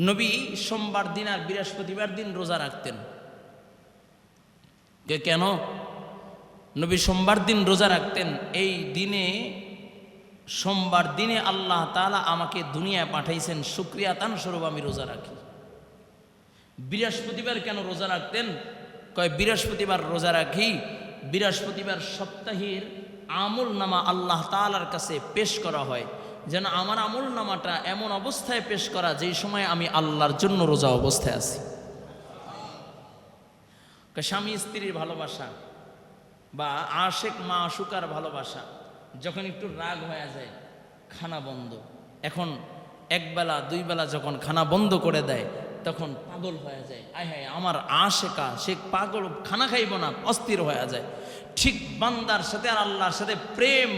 নবী সোমবার দিন আর বৃহস্পতিবার দিন রোজা রাখতেন। কে কেন? নবী সোমবার দিন রোজা রাখতেন, এই দিনে, সোমবার দিনে আল্লাহ তাআলা আমাকে দুনিয়ায় পাঠাইছেন, শুক্রিয়া তান স্বরূপ আমি রোজা রাখি। বৃহস্পতিবার কেন রোজা রাখতেন? কয়, বৃহস্পতিবার রোজা রাখি, বৃহস্পতিবার সপ্তাহের আমল নামা আল্লাহ তালার কাছে পেশ করা হয়। যেন আমার আমল নামাটা এমন অবস্থায় পেশ করা যেই সময় আমি আল্লাহর জন্য রোজা অবস্থায় আছি। স্বামী স্ত্রীর ভালোবাসা বা আশেক মা আশুকার ভালোবাসা যখন একটু রাগ হয়ে যায়, খানা বন্ধ। এখন একবেলা দুই বেলা যখন খানা বন্ধ করে দেয়, তখন পাগল হয়ে যায়। আয় হায়, আমার আশেকা, সে পাগল খানা খাইব না, অস্থির হয়ে যায়। ঠিক বান্দার সাথে আর আল্লাহর সাথে প্রেম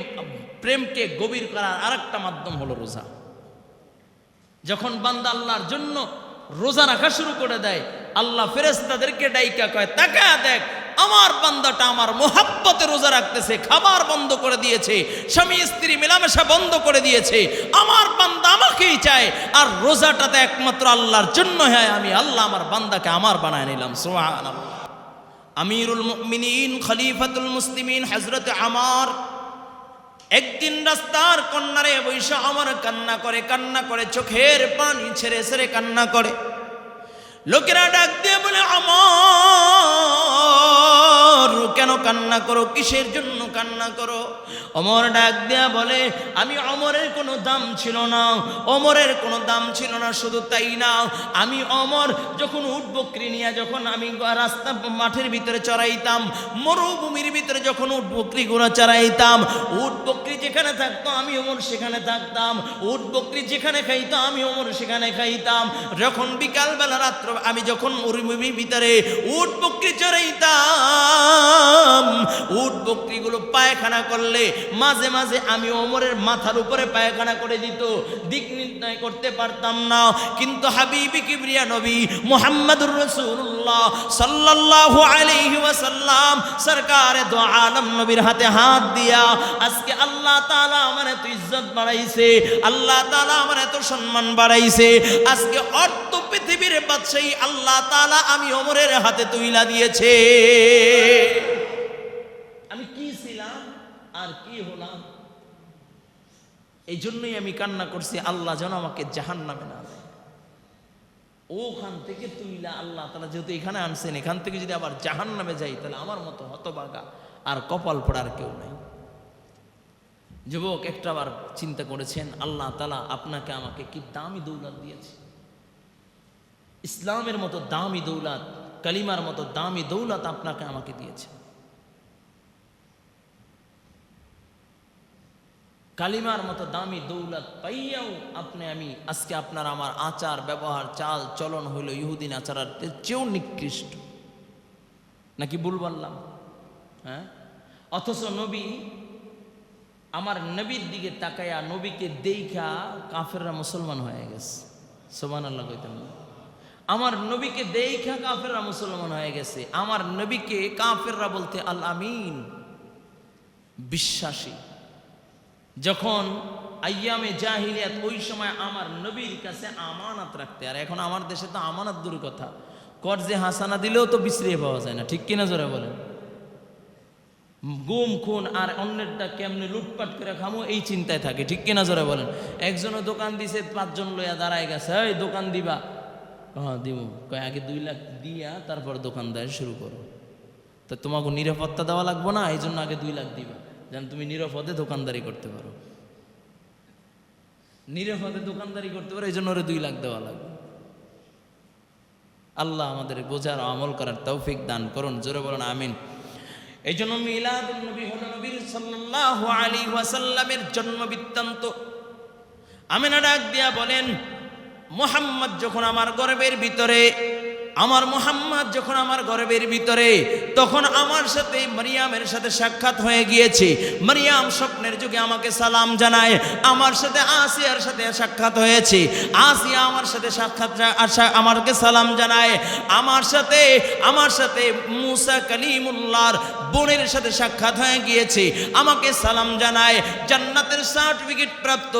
প্রেমকে গভীর করার আরেকটা মাধ্যম হলো রোজা। যখন বান্দা আল্লাহর জন্য রোজা রাখা শুরু করে দেয়, আল্লাহ ফেরেস্তাদেরকে ডাইকা কয়, তাকা, দেখ, আমার বান্দাটা আমার মোহাব্বতে রোজা রাখতেছে, খাবার বন্ধ করে দিয়েছে, স্বামী, স্ত্রী মেলামেশা বন্ধ করে দিয়েছে, আমার বান্দা আমাকেই চায়, আর রোজাটাতে একমাত্র আল্লাহর জন্য হ্যাঁ আমি আল্লাহ আমার বান্দাকে আমার বানায় নিলাম। সোহান আমিরুল মুমিনিন, খলিফাতুল মুসলিমিন হজরত আমার একদিন রাস্তার কন্যারে বৈশা আমার কান্না করে কান্না করে, চোখের পানি ছেড়ে ছেড়ে কান্না করে। লোকেরা ডাক দিয়ে বলে আমার কেন কান্না করো? কিসের জন্য কান্না করো। অমর ডাক দেয়া বলে, আমি অমরের কোনো দাম ছিল না। অমরের কোনো দাম ছিল না, শুধু তাই না। আমি অমর যখন উঠ বকরি নিয়ে যখন আমি রাস্তা মাঠের ভিতরে চড়াইতাম, মরুভূমির ভিতরে যখন উঠ বকরি গুলো চড়াইতাম উট বকরি যেখানে থাকতো, আমি অমর সেখানে থাকতাম। উট বকরি যেখানে খাইতো, আমি অমর সেখানে খাইতাম। যখন বিকালবেলা রাত্র, আমি যখন মরুভূমির ভিতরে উট বকরি চড়াইতাম উট বকরিগুলো পায়খানা করলে মাঝে মাঝে আমি ওমরের মাথার উপরে পায়খানা করে দিত। দিক নির্ণয় করতে পারতাম না। কিন্তু হাবিবি কিবরিয়া নবী মোহাম্মদুর রসুল্লাহ আলাইহি ওয়াসাল্লাম সরকারে দো আলম নবীর হাতে হাত দিয়া, আজকে আল্লাহ তাআলা আমার এত ইজ্জত বাড়াইছে, আল্লাহ তালা আমার এত সম্মান বাড়াইছে, আজকে অর্থ পৃথিবীর বাদশাহী আল্লাহ তাআলা আমি ওমরের হাতে তুইলা দিয়েছে। আর কি হলাম? এই জন্যই আমি কান্না করছি, আল্লাহ যেন আমাকে জাহান নামে না। ওখান থেকে তুইলা আল্লাহ তালা যেহেতু এখানে আনছেন, এখান থেকে যদি আবার জাহান নামে যাই, তাহলে আমার মতো হতবাগা আর কপাল পড়ার কেউ নাই। যুবক, একটা বার চিন্তা করেছেন, আল্লাহ তালা আপনাকে আমাকে কি দামি দৌলত দিয়েছে? ইসলামের মতো দামি দৌলত, কালিমার মতো দামি দৌলত আপনাকে আমাকে দিয়েছে। কালিমার মতো দামি দৌলত পাইয়াও আপনি আমি আজকে আপনার আমার আচার, ব্যবহার, চাল, চলন হইল ইহুদিন আচার চেয়েও নিকৃষ্ট। নাকি ভুল বললাম? হ্যাঁ? অথচ নবী আমার নবীর দিকে তাকায়া নবীকে দেখা কাফেররা মুসলমান হয়ে গেছে। সোমান আল্লাহ কইতাম আমার নবীকে দেখা কাফেররা মুসলমান হয়ে গেছে। আমার নবীকে কাফেররা বলতে আল আমিন, বিশ্বাসী। যখন আইয়ামে জাহিলিয়াত ওই সময় আমার নবীর কাছে আমানত রাখতে, আর এখন আমার দেশে তো আমানত দূর কথা, কর্জে হাসানা দিলেও তো বিশ্রিয়ে পাওয়া যায় না, ঠিক কিনা জোরে বলেন? গুম, খুন আর অন্যেরটা কেমনে লুটপাট করে খামো, এই চিন্তায় থাকে, ঠিক কিনা জোরে বলেন? একজনও দোকান দিছে, পাঁচজন লইয়া দাঁড়ায় গেছে, এই দোকান দিবা? হ্যাঁ দিব কয়, আগে দুই লাখ দিয়া, তারপর দোকানদার শুরু করো। তা তোমাকে নিরাপত্তা দেওয়া লাগবে না, এই জন্য আগে দুই লাখ দিবা। যেন তুমি নিরাপদে দোকানদারি করতে পারো। নিরাপদে দোকানদারি করতে পারো এই জন্য ওরে দুই লাখ দেওয়া লাগবে। আল্লাহ আমাদের বোঝার আমল করার তৌফিক দান করুন, জোরে বলুন আমিন। এই জন্য মিলাদুল নবী হলো নবীর সাল্লাল্লাহু ওয়াসাল্লামের জন্ম বৃত্তান্ত আমিনা ডাক দিয়া বলেন, মোহাম্মদ যখন আমার গর্বের ভিতরে আমার মোহাম্মদ যখন আমার গর্বের ভিতরে, তখন আমার সাথে মারিয়ামের সাথে সাক্ষাৎ হয়ে গিয়েছে। মারিয়াম স্বপ্নের যুগে আমাকে সালাম জানায়, আমার সাথে আসিয়ার সাথে সাক্ষাৎ হয়েছে। আসিয়া আমার সাথে সাক্ষাৎ আমাকে সালাম জানায়, আমার সাথে আমার সাথে মুসা কালিমুল্লাহর বোনের সাথে সাক্ষাৎ হয়ে গিয়েছে। আমাকে সালাম জানায়, জান্নাতের সার্টিফিকেট প্রাপ্ত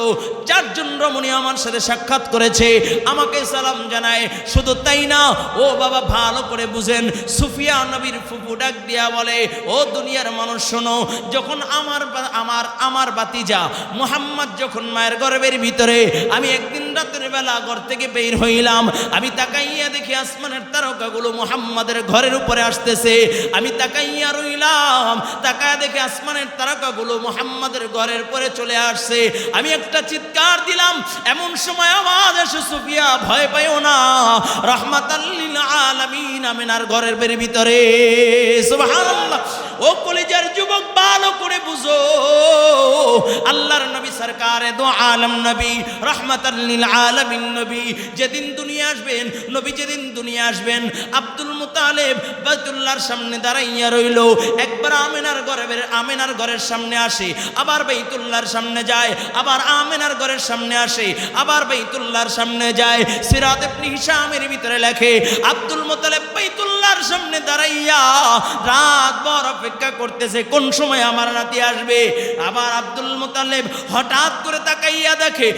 চারজন রমণী আমার সাথে সাক্ষাৎ করেছে। আমাকে সালাম জানায়, শুধু তাই না, ও বাবা ভালো করে বুঝেন। সুফিয়া নবীর ফুফু ডাক দিয়া বলে, ও দুনিয়ার মানুষ শোনো, যখন আমার আমার আমার বাতিজা মোহাম্মদ যখন মায়ের গর্ভের ভিতরে, আমি একদিন রাতের বেলা ঘর থেকে বের হইলাম। আমি তাকাইয়া দেখি আসমানের তারকাগুলো মোহাম্মদের ঘরের উপরে আসতেছে। আমি তাকাইয়া রইলাম তাকায় দেখে আসমানের তারকাগুলো মোহাম্মদের ঘরের পরে চলে আসছে। আমি একটা চিৎকার দিলাম, এমন সময় আওয়াজ এসে সুফিয়া, ভয় পাইও না। রহমাতাল্লিল আলামিন আমিনার ঘরের বের ভিতরে। সুবহানাল্লাহ। ও করে আল্লাহর নবী আলম নবী আলামিন নবী। যেদিন দুনিয়া আসবেন, নবী যেদিন দুনিয়া আসবেন, আব্দুল মুতালেব সামনে দাঁড়াইয়া রইল। একবার আমেনার আমেনার ঘরের সামনে আসে, আবার বাইতুল্লাহর সামনে যায়, আবার আমেনার ঘরের সামনে আসে, আবার বাইতুল্লাহর সামনে যায়। সিরাত ভিতরে লেখে, আব্দুল মুতালেব সামনে দাঁড়াইয়া অপেক্ষা করতেছে কোন সময় আমার নাতি আসবে? আবার আব্দুল মোতালেব হঠাৎ করে তাকাইয়া দেখে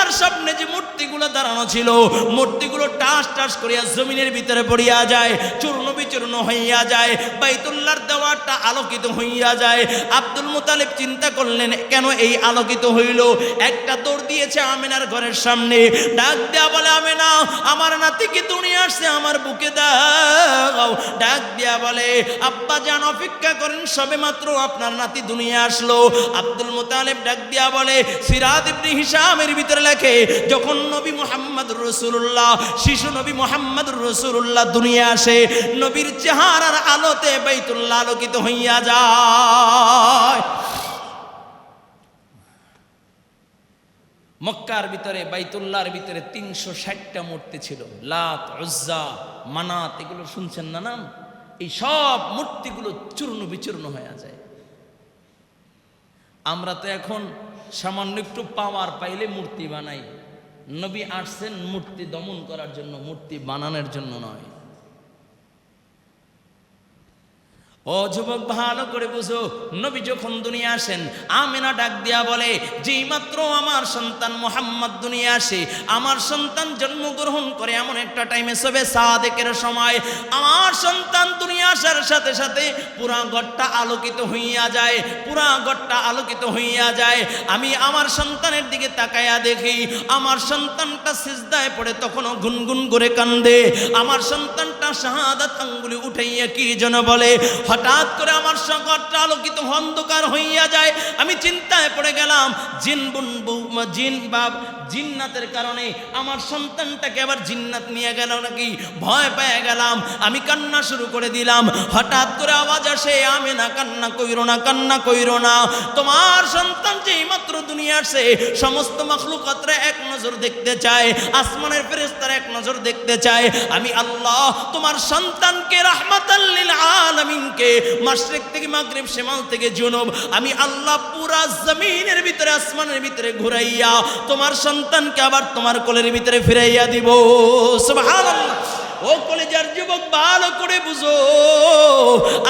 বাইতুল্লাহর সামনে যে মূর্তিগুলো দাঁড়ানো ছিল, মূর্তিগুলো টাস টাস করিয়া জমিনের ভিতরে পড়িয়া যায়, চূর্ণ বিচূর্ণ হইয়া যায়, বাইতুল্লাহর দেওয়ারটা আলোকিত হইয়া যায়। আব্দুল মুতালেব চিন্তা করলেন, কেন এই আলোকিত হইল? একটা দৌড় দিয়েছে আমেনার ঘরের সামনে। ডাক দেয়া বলে, আমেনা, আমার নাতিকে দুনিয়া আসছে? আমার বুকে দাও। ডাক দেয়া বলে, আব্বা যান, অপেক্ষা করেন, সবে মাত্র আপনার নাতি দুনিয়া আসলো। আব্দুল মুতালেব ডাক দিয়া বলে, সিরাত ইবনে হিশামের ভিতরে লেখে যখন নবী মোহাম্মদ রসুল্লাহ শিশু নবী মোহাম্মদ রসুল্লাহ দুনিয়া আসে, নবীর চেহারার আলোতে বাইতুল্লাহ আলোকিত হইয়া যায়। মক্কার ভিতরে, বাইতুল্লাহর ভিতরে তিনশো ষাটটা মূর্তি ছিল। লাত, উজ্জা, মানাত, এগুলো শুনছেন না নাম? এই সব মূর্তিগুলো চূর্ণ বিচূর্ণ হয়ে যায়। আমরা তো এখন সামান্য একটু পাওয়ার পাইলে মূর্তি বানাই। নবী আসছেন মূর্তি দমন করার জন্য, মূর্তি বানানোর জন্য নয়। ও যুবক, ভালো করে বুঝো। নবী যখন দুনিয়া আসেন, আমেনা ডাক দিয়া বলে যেই মাত্র আমার সন্তান মোহাম্মদ দুনিয়া আসে। আমার সন্তান জন্মগ্রহণ করে এমন একটা টাইমে সবে সাদেকের সময়। আমার সন্তান দুনিয়া আসার সাথে সাথে পুরা ঘরটা আলোকিত হইয়া যায়, পুরা ঘরটা আলোকিত হইয়া যায়। আমি আমার সন্তানের দিকে তাকায়া দেখি, আমার সন্তানটা সিজদায় পড়ে তখনও গুনগুন করে কান্দে। আমার সন্তানটা শাহাদাত আঙ্গুলি উঠাইয়া কি যেন বলে হঠাৎ করে আমার সংকটটা আলোকিত অন্ধকার হইয়া যায়। আমি চিন্তায় পড়ে গেলাম, জিন বুনবু জিন বাব জিন্নাতের কারণে আমার সন্তানটাকে আবার জিন্নাত নিয়ে গেল নাকি? ভয় পেয়ে গেলাম, আমি কান্না শুরু করে দিলাম। হঠাৎ করে আওয়াজ আসে, আমি না, কান্না কইরো না, কান্না কইরো না। তোমার সন্তান যেই মাত্র দুনিয়া আসে, সমস্ত মখলুকতরা এক নজর দেখতে চায়, আসমানের ফেরেস্তারা এক নজর দেখতে চায়। আমি আল্লাহ, তোমার সন্তানকে রাহমাতাল্লিল আলামিনকে মাশরিক থেকে, মাগরিব শিমাল থেকে জুনুব। আমি আল্লাহ পুরা জমিনের ভিতরে, আসমানের ভিতরে ঘুরাইয়া তোমার সন্তানকে আবার তোমার কোলের ভিতরে ফিরাইয়া দিব। সুবহানাল্লাহ। ও কলেজার যুবক, ভালো করে বুঝো।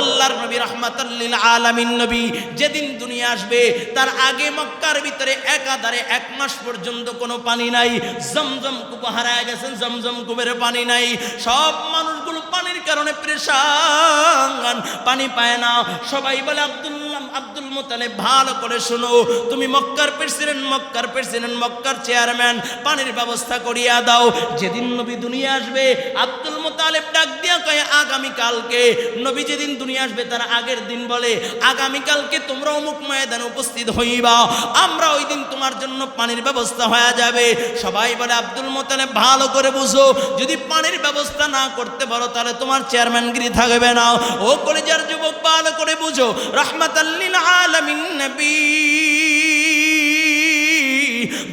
আল্লাহর নবী রহমাতাল্লিল আলামিন নবী যেদিন দুনিয়া আসবে, তার আগে মক্কার ভিতরে একাধারে এক মাস পর্যন্ত কোনো পানি নাই। জমজম কূপ হারায় গেছেন, জমজম কূপের পানি নাই। সব মানুষগুলো পানির কারণে পরেশান পানি পায় না। সবাই বলে, আব্দুল্লাহ, আব্দুল মোতালেব, ভালো করে শোনো। তুমি মক্কার প্রেসিডেন্ট মক্কার প্রেসিডেন্ট, মক্কার চেয়ারম্যান, পানির ব্যবস্থা করিয়া দাও। যেদিন নবী দুনিয়া আসবে, আব্দুল মোতালেব ডাক দিয়া কয়ে আগামী কালকে নবী যেদিন দুনিয়া আসবে, তার আগের দিন বলে আগামী কালকে তোমরা অমুক ময়দানে উপস্থিত হইবা। আমরা ওই দিন তোমার জন্য পানির ব্যবস্থা হয়ে যাবে। সবাই বলে, আব্দুল মোতালেব, ভালো করে বুঝো। যদি পানির ব্যবস্থা না করতে পারো, তাহলে তোমার চেয়ারম্যানগিরি থাকবে না। ও কলেজার যুবক ভালো করে বুঝো, রহমাতাল্লিল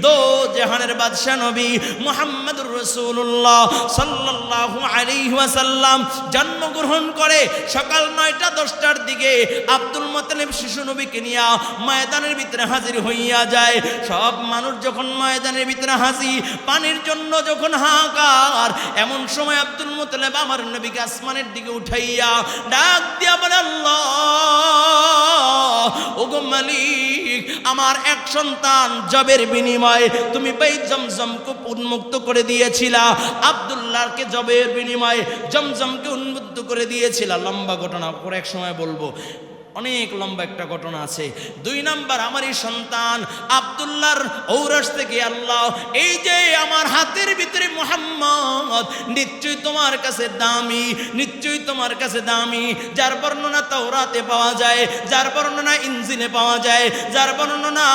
দো জাহানের বাদশাহ নবী মোহাম্মদুর রসুল্লাহ সাল্লাহু আলাইহি ওয়াসাল্লাম জন্মগ্রহণ করে সকাল নয়টা দশটার দিকে আব্দুল মোতালেব শিশু নবীকে নিয়া ময়দানের ভিতরে হাজির হইয়া যায়। সব মানুষ যখন ময়দানের ভিতরে হাসি পানির জন্য যখন হাহাকার, এমন সময় আব্দুল মোতালেব আমার নবীকে আসমানের দিকে উঠাইয়া ডাক দিয়া বলে ওগো মালিক, আমার এক সন্তান জবের বিনিময়ে তুমি বেই জমজমকে উন্মুক্ত করে দিয়েছিলা। আব্দুল্লাহকে জবের বিনিময়ে জমজমকে উন্মুক্ত করে দিয়েছিলা। লম্বা ঘটনা, পরে এক সময় বলব অনেক লম্বা একটা ঘটনা আছে। দুই নাম্বার, আমারই সন্তান আব্দুল্লাহর ঔরস থেকে, আল্লাহ, এই যে আমার হাতের ভিতরে মোহাম্মদ, নিশ্চয়ই তোমার কাছে দামি, নিশ্চয়ই তোমার কাছে দামি, যার বর্ণনা তাওরাতে পাওয়া যায়, যার বর্ণনা ইঞ্জিনে পাওয়া যায়, যার বর্ণনা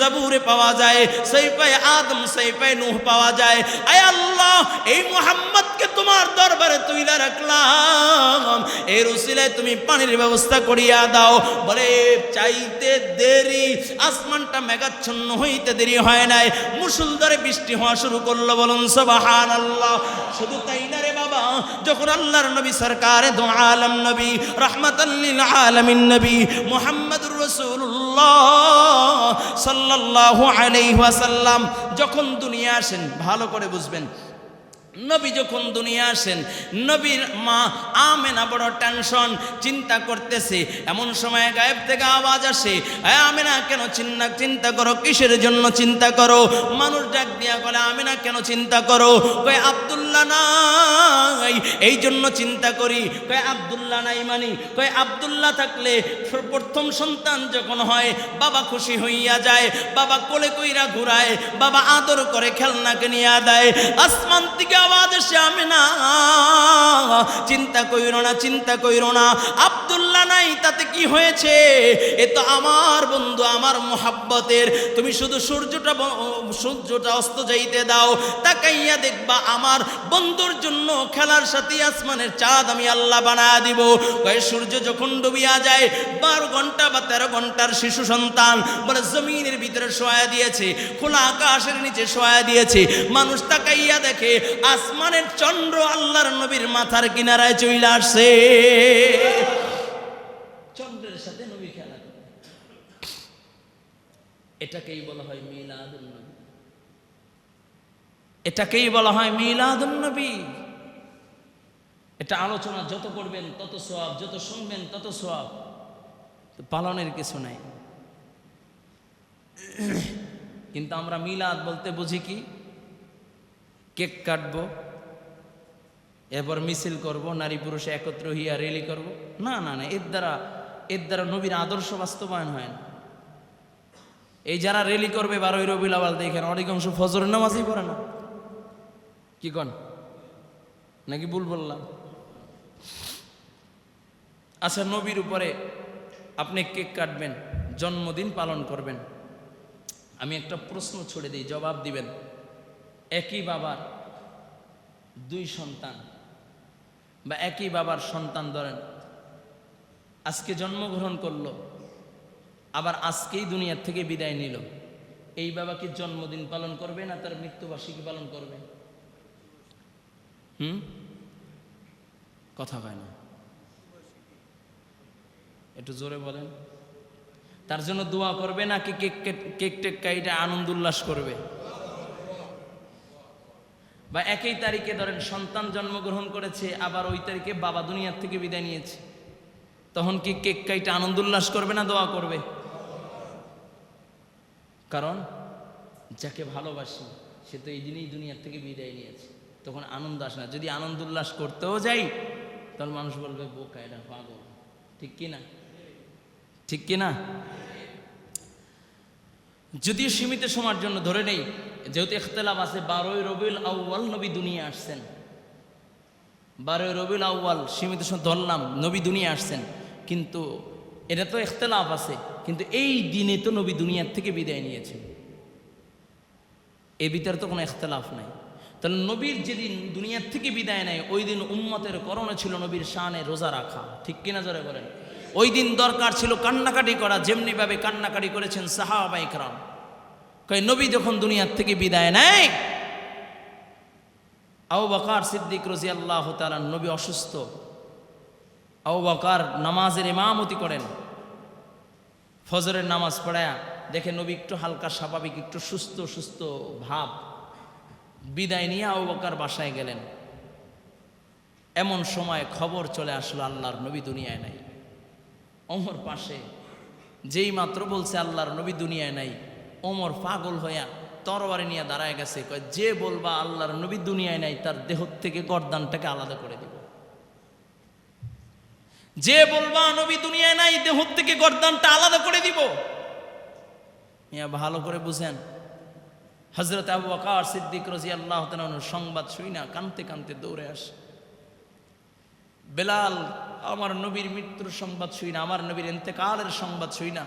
জাবুরে পাওয়া যায় সেই পায় আদম সেই পায় নূহ পাওয়া যায়। আয় আল্লাহ, এই মোহাম্মদকে তোমার দরবারে তুইলা রাখলাম। এর উসিলায় তুমি পানির ব্যবস্থা করিয়া দাও। বলে, চাইতে দেরি, আসমানটা মেঘাচ্ছন্ন হইতে দেরি হয় নাই। মুসুলধারে বৃষ্টি হওয়া শুরু করল, বলুন সবাহান আল্লাহ শুধু তাই না রে বাবা, যখন আল্লাহর নবী সরকার দো আলম নবী রহমতাল্লিল আলমিন নবী মোহাম্মদুর রসুল্লাহ সাল্লাল্লাহু আলাইহি ওয়াসাল্লাম, যখন দুনিয়া আসেন, ভালো করে বুঝবেন নবী যখন দুনিয়া আসেন, নবীর মা আমেনা বড় টেনশন, চিন্তা করতেছে, এমন সময় গায়েব থেকে আওয়াজ আসে, "এ আমেনা, কেন চিন্তা চিন্তা করো? কিসের জন্য চিন্তা করো? মানুষ ডাক দিয়া বলে, আমেনা, কেন চিন্তা করো? কয়, আব্দুল্লাহ নাই, এই জন্য চিন্তা করি। কয়, আব্দুল্লাহ নাই মানি। কয়, আব্দুল্লাহ থাকলে প্রথম সন্তান যখন হয়, বাবা খুশি হইয়া যায়, বাবা কোলে কইরা ঘুরায়, বাবা আদর করে খেলনাকে নিয়ে দেয়। আসমান থেকে এসে আমি না। চিন্তা কইরো না চিন্তা কইরো না। আব্দুল্লাহ নাই, তাতে কি হয়েছে? এ তো আমার বন্ধু, আমার মোহাব্বতের। তুমি শুধু সূর্যটা সূর্যটা অস্ত যাইতে দাও, তাকাইয়া দেখবা আমার বন্ধুর জন্য খেলার সাথে আসমানের চাঁদ আমি আল্লাহ বানা দিব। কয়ে, সূর্য যখন ডুবিয়া যায়, বারো ঘণ্টা বা তেরো ঘণ্টার শিশু সন্তান বলে জমিনের ভিতরে শোয়া দিয়েছে, খোলা আকাশের নিচে শোয়া দিয়েছে। মানুষ তাকাইয়া দেখে আসমানের চন্দ্র আল্লাহর নবীর মাথার কিনারায় চইলা আসছে চন্দ্রের সাথে নবী খেলা করে। এটাকেই বলা হয় মিলাদুন নবী। এটাকেই বলা হয় মিলাদুন নবী। এটা আলোচনা যত করবেন তত সোয়াব যত শুনবেন, তত সোয়াব পালনের কিছু নাই। কিন্তু আমরা মিলাদ বলতে বুঝি কি? কেক কাটবো, এরপর মিছিল করব, নারী পুরুষে একত্র হইয়া রেলি করব। না না না, এর দ্বারা এর দ্বারা নবীর আদর্শ বাস্তবায়ন হয় না। এই যারা রেলি করবে বারোই রবিল আওয়াল দেখেন অধিকাংশ ফজর নামাজই পড়ে না। কি কন? নাকি ভুল বললাম? আচ্ছা নবীর উপরে আপনি কেক কাটবেন, জন্মদিন পালন করবেন। আমি একটা প্রশ্ন ছড়ে দিই, জবাব দিবেন। একই বাবার দুই সন্তান বা একই বাবার সন্তান ধরেন, আজকে জন্মগ্রহণ করল আবার আজকেই দুনিয়ার থেকে বিদায় নিল। এই বাবা কি জন্মদিন পালন করবে না তার মৃত্যুবার্ষিকী পালন করবে? হুম? কথা হয় না। একটু জোরে বলেন। তার জন্য দোয়া করবে নাকি কেক কেক- টেক কাইটা আনন্দ উল্লাস করবে? বা একই তারিখে ধরেন সন্তান জন্মগ্রহণ করেছে, আবার ওই তারিখে বাবা দুনিয়ার থেকে বিদায় নিয়েছে। তখন কি কেক কাইটা আনন্দ উল্লাস করবে না দোয়া করবে? কারণ যাকে ভালোবাসি, সে তো এই দিনেই দুনিয়ার থেকে বিদায় নিয়েছে। তখন আনন্দ আসে না। যদি আনন্দ উল্লাস করতেও যাই তখন মানুষ বলবে, বোকা এটা পাগল। ঠিক কি না? ঠিক কি না? যদিও সীমিত সময়ের জন্য ধরে নেই, যেহেতু ইখতলাফ আছে, বারোই রবিউল আউ্বাল নবী দুনিয়া আসছেন। বারোই রবিউল আউ্বাল সীমিত সময় ধরলাম, নবী দুনিয়া আসছেন। কিন্তু এটা তো ইখতলাফ আছে। কিন্তু এই দিনে তো নবী দুনিয়ার থেকে বিদায় নিয়েছেন এ ভিতরে তো কোনো ইখতলাফ নাই। তাহলে নবীর যেদিন দুনিয়ার থেকে বিদায় নেয়, ওই দিন উম্মতের করণে ছিল নবীর শানে রোজা রাখা। ঠিক কিনা জোরে বলেন? ওই দিন দরকার ছিল কান্নাকাটি করা, যেমনিভাবে কান্নাকাটি করেছেন সাহাবা ইকরাম। কয়, নবী যখন দুনিয়ার থেকে বিদায় নেয় আউ বকার সিদ্দিক রাজি আল্লাহ নবী অসুস্থ। আউ বকার নামাজের ইমামতি করেন। ফজরের নামাজ পড়ায়া দেখে নবী একটু হালকা স্বাভাবিক, একটু সুস্থ সুস্থ ভাব। বিদায় নিয়ে আবু বকর বাসায় গেলেন। এমন সময় খবর চলে আসলো আল্লাহর নবী দুনিয়ায় নাই। ওমর পাশে যেই মাত্র বলছে আল্লাহর নবী দুনিয়ায় নাই, ওমর পাগল হইয়া তরবারি নিয়ে দাঁড়ায় গেছে। যে বলবা আল্লাহর নবী দুনিয়ায় নাই, তার দেহ থেকে গরদানটাকে আলাদা করে দিব। যে বলবা, নবী দুনিয়ায় নাই দেহ থেকে গর্দানটা আলাদা করে দিব। মিয়া ভালো করে বুঝেন। হজরত আবু বকর সিদ্দিক রাজি আল্লাহ সংবাদ শুই না, কানতে কানতে দৌড়ে আসে। বেলাল, আমার নবীর মৃত্যুর সংবাদ শুই না, আমার নবীর এতেকালের সংবাদ শুই না।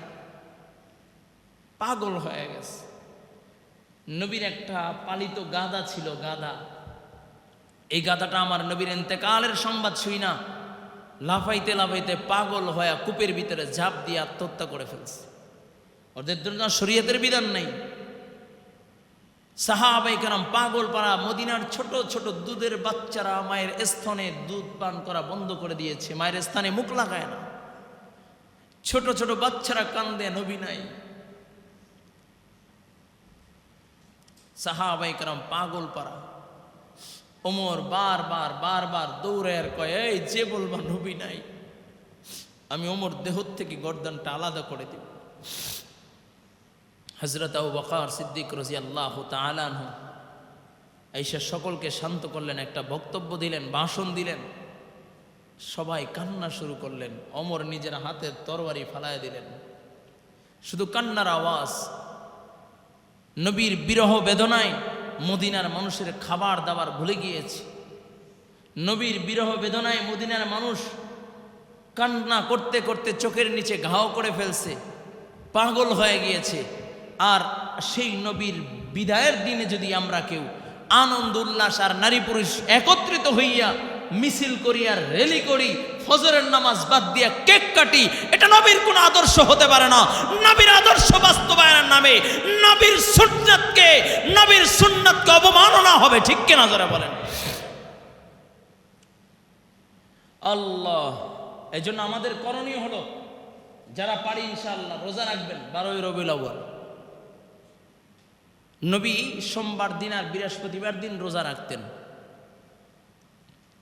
পাগল হয়ে গেছে। নবীর একটা পালিত গাদা ছিল গাদা এই গাদাটা আমার নবীর এতেকালের সংবাদ শুই না। লাফাইতে লাফাইতে পাগল হয়ে কূপের ভিতরে ঝাঁপ দিয়ে আত্মহত্যা করে ফেলছে। ওদের জন্য শরীয়তের বিধান নেই। সাহাবাই কেরাম পাগল পাড়া মদিনার ছোট ছোট দুধের বাচ্চারা মায়ের স্থানে দুধ পান করা বন্ধ করে দিয়েছে। মায়ের স্থানে মুখ লাগায় না। ছোট ছোট বাচ্চারা কান্দে, নবী নাই। সাহাবাই পাগল পাড়া ওমর বারবার বারবার দৌড়ে আর কয়, এই যে বলবা নবী নাই। আমি ওমর দেহ থেকে গর্দানটা আলাদা করে দিব। হজরত আবু বকার সিদ্দিক রাজি আল্লাহ তালানহ এইসা সকলকে শান্ত করলেন, একটা বক্তব্য দিলেন, ভাষণ দিলেন। সবাই কান্না শুরু করলেন। অমর নিজের হাতের তরবারি ফালায় দিলেন। শুধু কান্নার আওয়াজ, নবীর বিরহ বেদনায় মদিনার মানুষের খাবার দাবার ভুলে গিয়েছে। নবীর বিরহ বেদনায় মদিনার মানুষ কান্না করতে করতে চোখের নিচে ঘাও করে ফেলছে, পাগল হয়ে গিয়েছে। আর সেই নবীর বিদায়ের দিনে যদি আমরা কেউ আনন্দ, উল্লাস আর নারী পুরুষ একত্রিত হইয়া মিছিল করি আর রেলি করি ফজরের নামাজ বাদ দিয়া কেক কাটি, এটা নবীর কোন আদর্শ হতে পারে না। নবীর আদর্শ বাস্তবায়নের নামে নবীর সুন্নাতকে নবীর সুন্নাতকে অবমাননা হবে, ঠিক কিনা যারা বলেন? আল্লাহ এই জন্য আমাদের করণীয় হলো, যারা পারি ইনশাআল্লাহ, রোজা রাখবেন, বারোই রবিউল আউয়াল। নবী সোমবার দিন আর বৃহস্পতিবার দিন রোজা রাখতেন।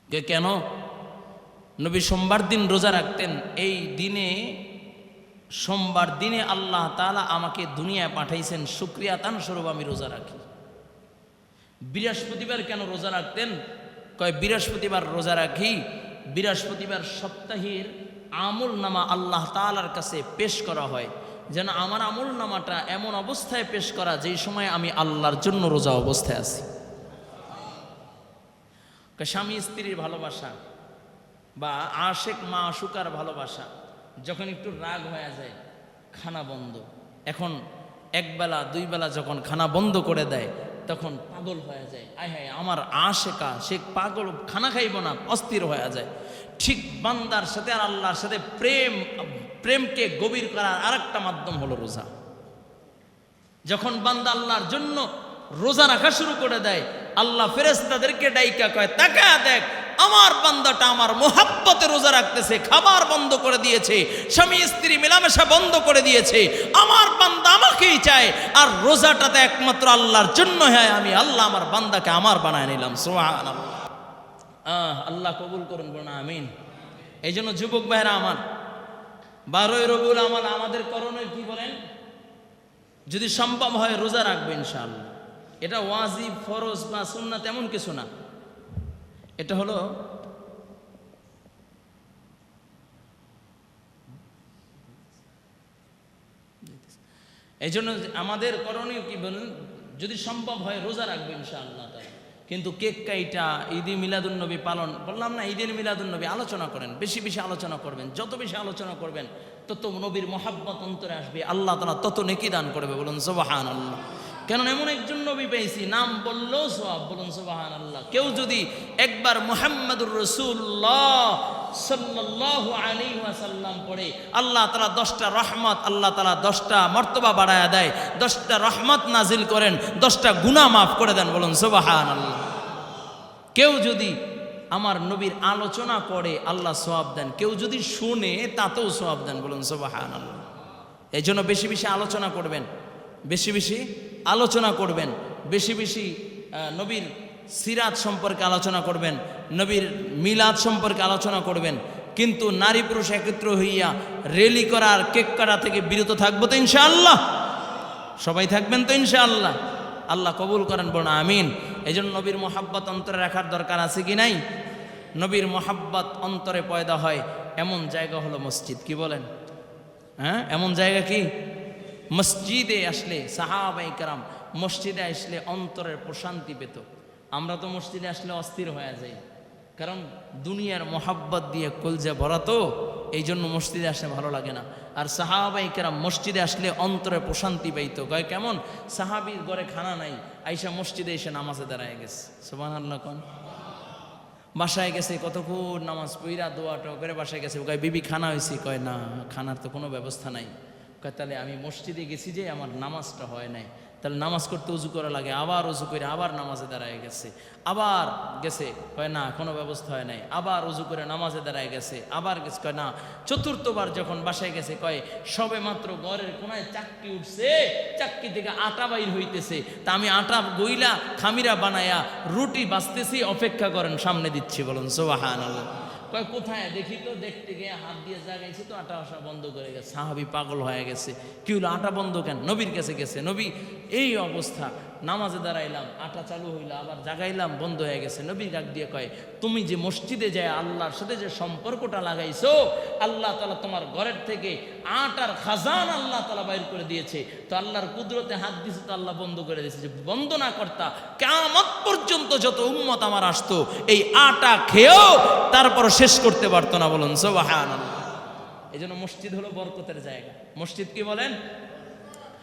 কে কেন? নবী সোমবার দিন রোজা রাখতেন, এই দিনে সোমবার দিনে আল্লাহ তাআলা আমাকে দুনিয়ায় পাঠাইছেন, শুক্রিয়া তান স্বরূপ আমি রোজা রাখি। বৃহস্পতিবার কেন রোজা রাখতেন? কয়, বৃহস্পতিবার রোজা রাখি, বৃহস্পতিবার সপ্তাহের আমল নামা আল্লাহ তালার কাছে পেশ করা হয়। যেন আমার আমল নামাটা এমন অবস্থায় পেশ করা, যেই সময় আমি আল্লাহর জন্য রোজা অবস্থায় আছি। স্বামী স্ত্রীর ভালোবাসা। বা আশেক মা আশুকার ভালোবাসা, যখন একটু রাগ হয়ে যায়, খানা বন্ধ। এখন একবেলা দুই বেলা যখন খানা বন্ধ করে দেয়, তখন পাগল হয়ে যায়। আয় হায়, আমার আশেকা, সে পাগল, খানা খাইব না, অস্থির হয়ে যায়। ঠিক বান্দার সাথে আর আল্লাহর সাথে প্রেম, প্রেমকে গভীর করার আরেকটা মাধ্যম হলো রোজা। যখন বান্দা আল্লাহর জন্য রোজা রাখা শুরু করে দেয়, আল্লাহ ফেরেস্তাদেরকে ডাইকা কয় তাকা দেখ আমার বান্দাটা আমার মোহাব্বতে রোজা রাখতেছে খাবার বন্ধ করে দিয়েছে, স্বামী স্ত্রী মেলামেশা বন্ধ করে দিয়েছে, আমার বান্দা আমাকেই চায়, আর রোজাটাতে একমাত্র আল্লাহর জন্য হয়, আমি আল্লাহ আমার বান্দাকে আমার বানায় নিলাম আল্লাহ কবুল করুন বলুন আমিন। এই জন্য যুবক ভাইরা আমার, বারোই রবিউল আমার আমাদের করণীয় কি বলেন? যদি সম্ভব হয় রোজা রাখবে ইনশাআল্লাহ। এটা ওয়াজিব, ফরজ বা সুন্না তেমন কিছু না। এটা হলো এই জন্য আমাদের করণীয় কি বলুন? যদি সম্ভব হয় রোজা রাখবে ইনশাআল্লাহ কিন্তু কেক কাইটা, ঈদে মিলাদুন্নবী পালন, বললাম না ঈদের মিলাদুন্নবী আলোচনা করেন, বেশি বেশি আলোচনা করবেন, যত বেশি আলোচনা করবেন, তত নবীর মহাব্বত অন্তরে আসবে, আল্লাহ তালা তত নেকি দান করবে, বলুন সোবাহান আল্লাহ কেন এমন একজন নবী পেয়েছি, নাম বললেও সব বলুন সোবাহান আল্লাহ কেউ যদি একবার মোহাম্মদুর রসুল্লাহ সাল্লাহ আলী ওয়াসাল্লাম পড়ে, আল্লাহ তালা দশটা রহমত, আল্লাহ তালা দশটা মর্তবা বাড়ায়া দেয়, দশটা রহমত নাজিল করেন, দশটা গুণা মাফ করে দেন, বলুন সোবাহান আল্লাহ কেউ যদি আমার নবীর আলোচনা করে আল্লাহ সোয়াব দেন। কেউ যদি শুনে, তাতেও সোয়াব দেন, বলুন সোবাহান আল্লাহ এই জন্য বেশি বেশি আলোচনা করবেন। বেশি বেশি আলোচনা করবেন। বেশি বেশি নবীর সিরাত সম্পর্কে আলোচনা করবেন, নবীর মিলাদ সম্পর্কে আলোচনা করবেন। কিন্তু নারী পুরুষ একত্র হইয়া রেলি করার কেক কাটা থেকে বিরত থাকব তো ইনশাআল্লাহ। সবাই থাকবেন তো ইনশাআল্লাহ। আল্লাহ কবুল করেন বলুন, আমিন। এই জন্য নবীর মোহাব্বত অন্তরে রাখার দরকার আছে কি নাই? নবীর মোহাব্বত অন্তরে পয়দা হয়। এমন জায়গা হলো মসজিদ, কি বলেন? হ্যাঁ এমন জায়গা কি? মসজিদে আসলে সাহাবাই কারাম মসজিদে আসলে অন্তরের প্রশান্তি পেত। আমরা তো মসজিদে আসলে অস্থির হয়ে যাই। কারণ দুনিয়ার মোহাব্বত দিয়ে কলজা ভরা তো এই জন্য মসজিদে আসলে ভালো লাগে না। আর সাহাবাই কেরাম মসজিদে আসলে অন্তরে প্রশান্তি পাইত। কয় কেমন? সাহাবির ঘরে খানা নাই, আইসা মসজিদে এসে নামাজে দাঁড়ায় গেছে। সুবান আল্লাহ কন। বাসায় গেছে, কতক্ষণ নামাজ পইরা দোয়াটা করে বাসায় গেছে। কয়, বিবি, খানা হয়েছে কয়, না, খানার তো কোনো ব্যবস্থা নাই। তাহলে আমি মসজিদে গেছি যে আমার নামাজটা হয় নাই। তাহলে নামাজ করতে উজু করা লাগে, আবার উজু করে আবার নামাজে দাঁড়ায় গেছে। আবার গেছে, কয়, না, কোনো ব্যবস্থা হয় নাই। আবার উজু করে নামাজে দাঁড়ায় গেছে, আবার গেছে, কয়, না। চতুর্থবার যখন বাসায় গেছে, কয়, সবে মাত্র ঘরের কোনায় চাক্কি উঠছে, চাক্কি থেকে আটা বাইর হইতেছে। তা আমি আটা গইলা খামিরা বানায়া রুটি বাঁচতেছি, অপেক্ষা করেন সামনে দিচ্ছি। বলুন সোবাহান কয়, কোথায়? দেখি তো, দেখতে গিয়ে হাত দিয়ে জাগাইছি তো, আটা আসা বন্ধ করে গেছে। সাহাবি পাগল হয়ে গেছে। কি হলো? আটা বন্ধ কেন? নবীর কাছে গেছে। নবী, এই অবস্থা। নামাজে দাঁড়াইলাম, আটা চালু হইল, আবার জাগাইলাম, বন্ধ হয়ে গেছে। নবীর ডাক দিয়ে কয়, তুমি যে মসজিদে যায় আল্লাহর সাথে যে সম্পর্কটা লাগাইছো, আল্লাহ তালা তোমার ঘরের থেকে আটার খাজান আল্লাহ তালা বাইর করে দিয়েছে। তো আল্লাহর কুদরতে হাত দিয়েছে তো আল্লাহ বন্ধ করে দিয়েছে যে বন্ধ না করতা কেমন পর্যন্ত যত উম্মত আমার আসতো, এই আটা খেয়েও তারপর শেষ করতে পারতো না বলুন সোবাহান এই জন্য মসজিদ হলো বরকতের জায়গা। মসজিদ কি বলেন?